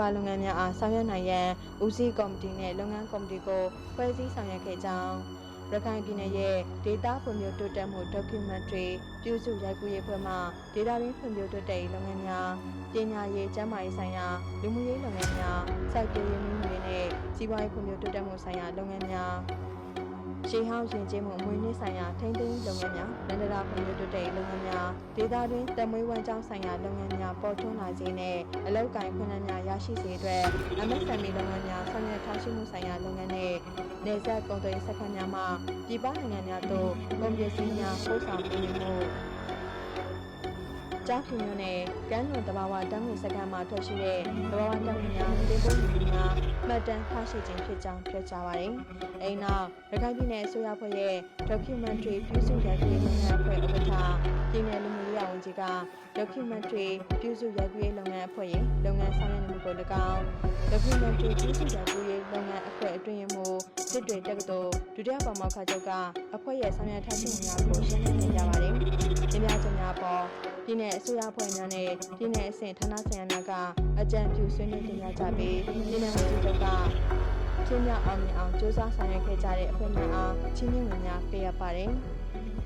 ပါလုပ်ငန်းများအားဆောင်ရွက်နိုင်ရန်ဦးစီးကော်မတီနှင့်လုပ်ငန်းကော်မတီကိုဖွဲ့စည်းဆောင်ရွက်ခဲ့ကြောင်းရခိုင်ပြည်နယ်ရဲ့ဒေတာဖွံ့ဖြိုးတိုးတက်မှု documentary ပြုစုရိုက်ကူးရေးဖွဲ့မှဒေတာရင်းဖွံ့ဖြိုးတိုးတက်ရေးလုပ်ငန်းများပညာရေးကျန်းမာရေးဆိုင်ရာလူမှုရေးလုပ်ငန်းများစိုက်ပျိုးရေးမှုတွေနဲ့စီးပွားရေးဖွံ့ဖြိုးတိုးတက်မှုဆိုင်ရာလုပ်ငန်းများ ရှေးဟောင်းရင်ကျင်းမှုအမွေအနှစ်ဆိုင်ရာထိန်းသိမ်းရေးလုပ်ငန်းများလန္ဒရာဖွံ့ဖြိုးတိုးတက်ရေးလုပ်ငန်းများဒေတာတွင်တမွေးဝမ်းကြောင်းဆိုင်ရာလုပ်ငန်းများပေါ်ထွန်းလာစေနဲ့အလောက်ကိုင်းခွင့်လန်းများရရှိစေအတွက် MSME လုပ်ငန်းများဆောင်ရွက်ထားရှိမှုဆိုင်ရာလုပ်ငန်းနဲ့နေဆက်ကုန်သွယ်ရေးစခန်းများမှပြည်ပနိုင်ငံများသို့ကုန်ပစ္စည်းများပို့ဆောင်ပေးမှု ကြားဖြူမျိုးနဲ့ကမ်းလွန်တဘာဝတမ်းငွေစကန်မှာထွက်ရှိတဲ့တဘာဝတမ်းငွေများတင်ပို့မှုများမှတ်တမ်းထားရှိခြင်းဖြစ်ကြောင်းပြောကြားပါတယ်။အဲဒီနောက်ရခိုင်ပြည်နယ်အစိုးရဖွဲ့ရဲ့ documentary ပြုစုရိုက်ကူးရေးလုပ်ငန်းအဖွဲ့ဥက္ကဋ္ဌပြည်နယ်လူမှုရေးဝန်ကြီးက documentary ပြုစုရိုက်ကူးရေးလုပ်ငန်းအဖွဲ့ရဲ့လုပ်ငန်းဆောင်ရွက်နေမှုကို၎င်း documentary ပြုစုရိုက်ကူးရေးလုပ်ငန်းအဖွဲ့အတွင်းရေးမှူးစစ်တွေတက္ကသိုလ်ဒုတိယပါမောက္ခချုပ်ကအဖွဲ့ရဲ့ဆောင်ရွက်ထားရှိမှုများကိုရှင်းလင်းပြကြပါတယ်။ပြပြချက်များပေါ် ပြည်내အစိုးရအဖွဲ့များနဲ့ပြည်내အဆင့်ဌာနဆိုင်ရာများကအကြံပြုဆွေးနွေးတင်ပြကြပြီးပြည်내ဝန်ကြီးချုပ်ကချင်းမြောက်အောင်မြင်အောင်စ조사ဆောင်ရွက်ခဲ့ကြတဲ့အဖွဲ့များအားချင်းမြင့်ဝင်များပေးအပ်ပါတယ်။